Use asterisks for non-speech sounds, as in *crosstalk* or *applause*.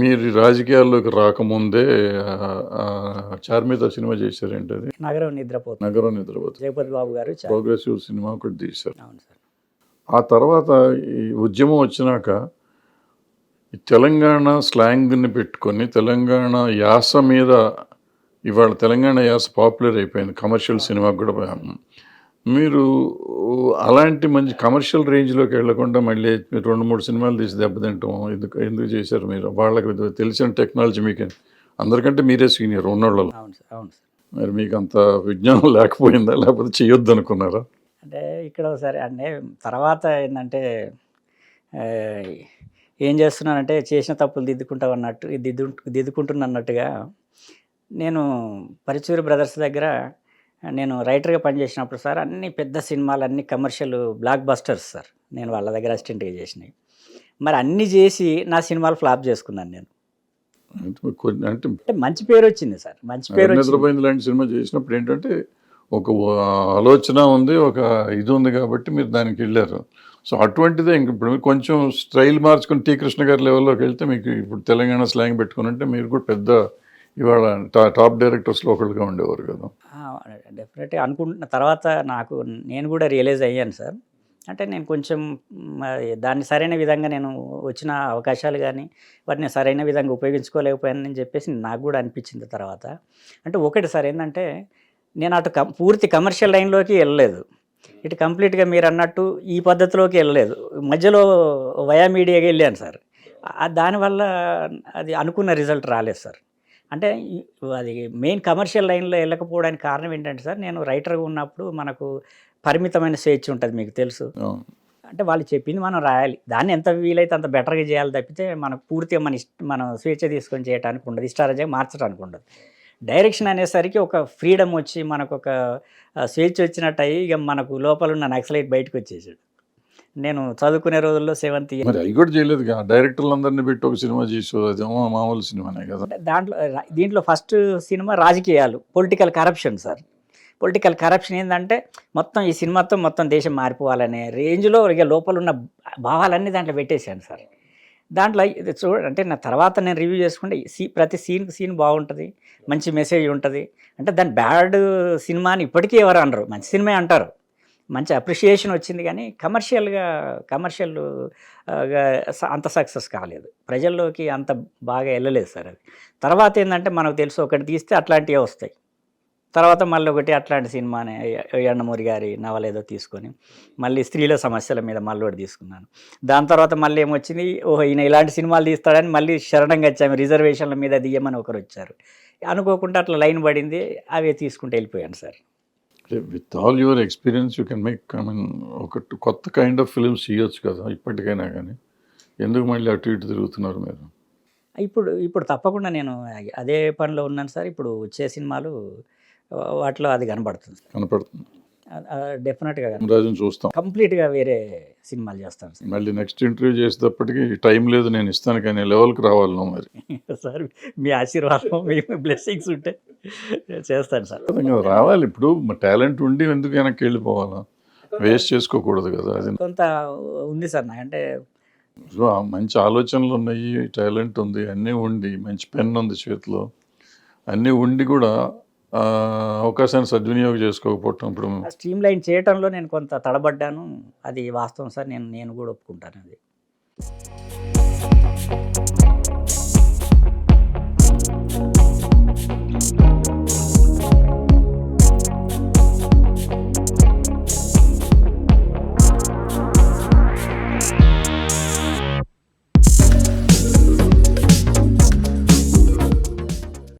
మీరు రాజకీయాల్లోకి రాకముందే చార్మిత సినిమా చేశారేంటి అది నగరం నిద్రపోతుంది. నగరం నిద్రపోతుంది. జగపతి బాబు గారు ప్రోగ్రెసివ్ సినిమా ఒకటి తీశారు. అవును సార్. ఆ తర్వాత ఈ ఉద్యమం వచ్చినాక తెలంగాణ స్లాంగ్ని పెట్టుకొని తెలంగాణ యాస మీద ఇవాళ తెలంగాణ యాస పాపులర్ అయిపోయింది. కమర్షియల్ సినిమాకి కూడా మీరు అలాంటి మంచి కమర్షియల్ రేంజ్లోకి వెళ్ళకుండా మళ్ళీ మీరు రెండు మూడు సినిమాలు తీసి దెబ్బతింటాం ఎందుకు ఎందుకు చేశారు మీరు? వాళ్ళకి తెలిసిన టెక్నాలజీ మీకు అందరికంటే మీరే సీనియర్ ఉన్నోళ్ళలో. అవును సార్ అవును సార్. మరి మీకు అంత విజ్ఞానం లేకపోయిందా? లేకపోతే చేయొద్దు అనుకున్నారా అంటే ఇక్కడ సరే అంటే తర్వాత ఏంటంటే ఏం చేస్తున్నానంటే చేసిన తప్పులు దిద్దుకుంటాం అన్నట్టు దిద్దు దిద్దుకుంటున్నా అన్నట్టుగా నేను పరిచూరి బ్రదర్స్ దగ్గర నేను రైటర్గా పనిచేసినప్పుడు సార్ అన్ని పెద్ద సినిమాలు అన్ని కమర్షియల్ బ్లాక్ బస్టర్స్ సార్. నేను వాళ్ళ దగ్గర అసిస్టెంట్గా చేసినాయి మరి అన్నీ చేసి నా సినిమాలు ఫ్లాప్ చేసుకున్నాను నేను. అంటే మంచి పేరు వచ్చింది సార్. మంచి పేరు లాంటి సినిమా చేసినప్పుడు ఏంటంటే ఒక ఆలోచన ఉంది ఒక ఇది ఉంది కాబట్టి మీరు దానికి వెళ్ళారు. సో అటువంటిదే ఇంక ఇప్పుడు మీరు కొంచెం స్టైల్ మార్చుకుని టీ కృష్ణ గారి లెవెల్లోకి వెళ్తే మీకు ఇప్పుడు తెలంగాణ స్లాంగ్ పెట్టుకుని ఉంటే మీరు కూడా పెద్ద ఇవాళ టాప్ డైరెక్టర్స్లో ఒకళ్ళుగా ఉండేవారు కదా. డెఫినెట్గా అనుకుంటున్న. తర్వాత నాకు నేను కూడా రియలైజ్ అయ్యాను సార్. అంటే నేను కొంచెం దాన్ని సరైన విధంగా నేను వచ్చిన అవకాశాలు కానీ వాటిని సరైన విధంగా ఉపయోగించుకోలేకపోయానని చెప్పేసి నాకు కూడా అనిపించింది తర్వాత. అంటే ఒకటి సార్ ఏంటంటే నేను అటు కం పూర్తి కమర్షియల్ లైన్లోకి వెళ్ళలేదు. ఇటు కంప్లీట్గా మీరు అన్నట్టు ఈ పద్ధతిలోకి వెళ్ళలేదు. మధ్యలో వయా మీడియాకి వెళ్ళాను సార్. దానివల్ల అది అనుకున్న రిజల్ట్ రాలేదు సార్. అంటే అది మెయిన్ కమర్షియల్ లైన్లో వెళ్ళకపోవడానికి కారణం ఏంటంటే సార్ నేను రైటర్గా ఉన్నప్పుడు మనకు పరిమితమైన స్వేచ్ఛ ఉంటుంది మీకు తెలుసు. అంటే వాళ్ళు చెప్పింది మనం రాయాలి. దాన్ని ఎంత వీలైతే అంత బెటర్గా చేయాలి తప్పితే మనకు పూర్తిగా మన ఇష్ట మనం స్వేచ్ఛ తీసుకొని చేయడానికి ఉండదు ఇష్టారాజ్యంగా మార్చడానికి ఉండదు. డైరెక్షన్ అనేసరికి ఒక ఫ్రీడమ్ వచ్చి మనకు ఒక స్వేచ్ఛ వచ్చినట్టు అయ్యి ఇక మనకు లోపల ఉన్న నక్సలైట్ బయటకు వచ్చేసాడు. నేను చదువుకునే రోజుల్లో సెవెంత్ మరి అవి కూడా చేయలేదు కదా. డైరెక్టర్లు అందరినీ పెట్టి ఒక సినిమా చేసి అదేమో మామూలు సినిమానే కదా. దాంట్లో దీంట్లో ఫస్ట్ సినిమా రాజకీయాలు political corruption sir political corruption ఏంటంటే మొత్తం ఈ సినిమాతో మొత్తం దేశం మారిపోవాలనే రేంజ్లో ఇక లోపల ఉన్న భావాలన్నీ దాంట్లో పెట్టేశాను సార్ దాంట్లో ఇది చూడ అంటే నా తర్వాత నేను రివ్యూ చేసుకుంటే సీ ప్రతి సీన్కి సీన్ బాగుంటుంది మంచి మెసేజ్ ఉంటుంది. అంటే దాని బ్యాడ్ సినిమా అని ఇప్పటికీ ఎవరు అనరు. మంచి సినిమా అంటారు. మంచి అప్రిషియేషన్ వచ్చింది కానీ కమర్షియల్గా కమర్షియల్ అంత సక్సెస్ కాలేదు. ప్రజల్లోకి అంత బాగా వెళ్ళలేదు సార్ అది. తర్వాత ఏంటంటే మనకు తెలుసు ఒకటి తీస్తే అట్లాంటివే వస్తాయి. తర్వాత మళ్ళీ ఒకటి అట్లాంటి సినిమానే ఎండమూరి గారి నవల ఏదో తీసుకొని మళ్ళీ స్త్రీల సమస్యల మీద మళ్ళీ ఒకటి తీసుకున్నాను. దాని తర్వాత మళ్ళీ ఏమొచ్చింది? ఓహో ఈయన ఇలాంటి సినిమాలు తీస్తాడని మళ్ళీ శరణంగా వచ్చాము. రిజర్వేషన్ల మీద దియ్యమని ఒకరు వచ్చారు. అనుకోకుండా అట్లా లైన్ పడింది. అవే తీసుకుంటూ వెళ్ళిపోయాను sir. With all your experience you can make I mean ఒక కొత్త కైండ్ ఆఫ్ ఫిల్మ్స్ చేయొచ్చు కదా ఇప్పటికైనా కానీ ఎందుకు మళ్ళీ అటు ఇటు తిరుగుతున్నారు మీరు? ఇప్పుడు ఇప్పుడు తప్పకుండా నేను అదే పనిలో ఉన్నాను సార్. ఇప్పుడు వచ్చే సినిమాలు వాటిలో అది కనబడుతుంది కనపడుతుంది. డెఫినెట్గా రాజుని చూస్తాం. కంప్లీట్గా వేరే సినిమాలు చేస్తాను సార్. మళ్ళీ నెక్స్ట్ ఇంటర్వ్యూ చేసేటప్పటికి టైం లేదు నేను ఇస్తాను కానీ లెవెల్కి రావాలి మరి. *laughs* సార్ మీ ఆశీర్వాదం మీ బ్లెస్సింగ్స్ ఉంటే చేస్తాను సార్. రావాలి. ఇప్పుడు టాలెంట్ ఉండి ఎందుకు వెనక్కి వెళ్ళిపోవాలా? వేస్ట్ చేసుకోకూడదు కదా అది. కొంత ఉంది సార్ నాకు అంటే మంచి ఆలోచనలు ఉన్నాయి టాలెంట్ ఉంది అన్నీ ఉండి మంచి పెన్ ఉంది చేతిలో. అన్నీ ఉండి కూడా అవకాశాన్ని సద్వినియోగం చేసుకోకపోవటం ఇప్పుడు స్ట్రీమ్ లైన్ చేయటంలో నేను కొంత తడబడ్డాను. అది వాస్తవం సార్. నేను నేను కూడా ఒప్పుకుంటాను అది.